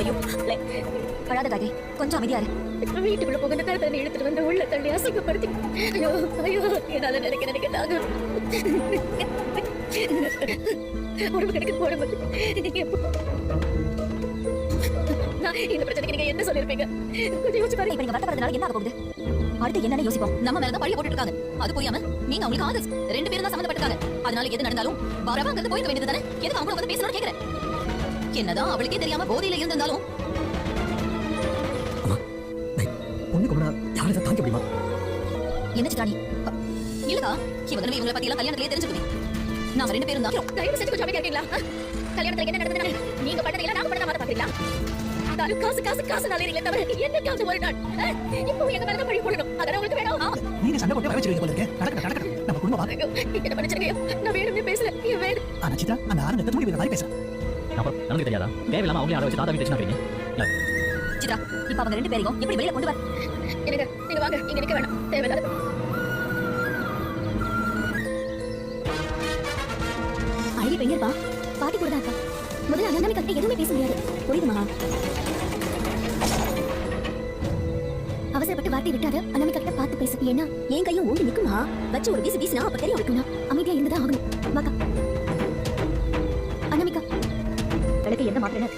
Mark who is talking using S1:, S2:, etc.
S1: ஐயோ லே, அழாத கொஞ்சம் அமைதியா இரு.
S2: வீட்டுக்குள்ள போக தண்ணி எடுத்துட்டு வந்து உள்ள தள்ளி அசிங்கப்படுத்தி ஐயோ ஐயோ என்னால நினைக்க நினைக்க தாங்க உடம்பு கிடைக்க போட நான் இந்த பிரச்சனைக்கு நீங்க என்ன சொல்லிருப்பீங்க? கொஞ்சம் யோசிச்சு பாருங்க.
S1: நீங்க வருத்தப்படுறதுனால என்ன ஆக போகுது? அடுத்து என்னன்னு யோசிப்போம்.
S3: நம்ம மேல தான் பழிய போட்டுட்டு இருக்காங்க அது புரியாம நீங்க அவங்களுக்கு ஆதர்ஸ். ரெண்டு பேரும் தான் சம்மந்தப்பட்டிருக்காங்க. அதனால எது நடந்தாலும் வரவா அங்க போயிருக்க வேண்டியது தானே எதுக்கு அவங்கள வந்து பேசணும்னு கேக்குறேன்? என்னதான் அவளுக்கே தெரியாம போதையில இருந்திருந்தாலும்?
S4: பொண்ணு கூட யாரை தாங்க முடியுமா?
S1: என்ன சித்ராணி
S3: இல்லக்கா இவங்க இவங்களை பத்தி எல்லாம் கல்யாணத்திலே தெரிஞ்சுக்குது. நாம ரெண்டு பேரும் தான்.
S2: தயவு செஞ்சு கொஞ்சம் இருக்கீங்களா? கல்யாணத்துல என்ன நடந்தது நீங்க பண்ணது இல்ல நாங்க பண்ணத மாதிரி பாக்குறீங்களா? நானும் காசு காசு காசு நல்லீங்களே தவிர என்னைக்காவது ஒரு நாள். இப்போ எங்க மேல பழி போடணும். அதெல்லாம் உங்களுக்கு வேணும்?
S4: நீங்க சண்டை போட்டு வச்சிருக்கீங்க போல இருக்கு. நடக்கட்டும் நடக்கட்டும். நம்ம குடும்பம்?
S2: என்ன பண்ணிச்சிருக்கீங்க நான் வேணும்னே பேசல. வேறு
S4: ஆனா சித்ரா அந்த ஆரம்பத்தை தூக்கி வைக்கிற மாதிரி பேசுறேன்
S5: அப்புறம் நமக்கு தெரியாதா? தேவையில்லாம அவங்களே ஆட வச்சு தாத்தா வீட்டு வச்சுருக்கீங்க
S1: சித்ரா இப்ப அவங்க ரெண்டு பேரையும் எப்படி வெளியில கொண்டு வர
S2: எனக்கு நீங்க வாங்க இங்க நிக்க வேணாம். தேவையில்லாத
S1: அழகி பெரியப்பா பாட்டி கூட தான் இருக்கா? முதல்ல அண்ணாமி கட்ட எதுவுமே பேச முடியாது. புரியுதுமா அவசரப்பட்டு வார்த்தை விட்டாத அண்ணாமி கட்ட பார்த்து பேசு. ஏன்னா என் கையும் ஓடி நிக்குமா வச்சு ஒரு வீசி வீசினா அப்ப தெரியும் வைக்கணும் அமைதியா ん?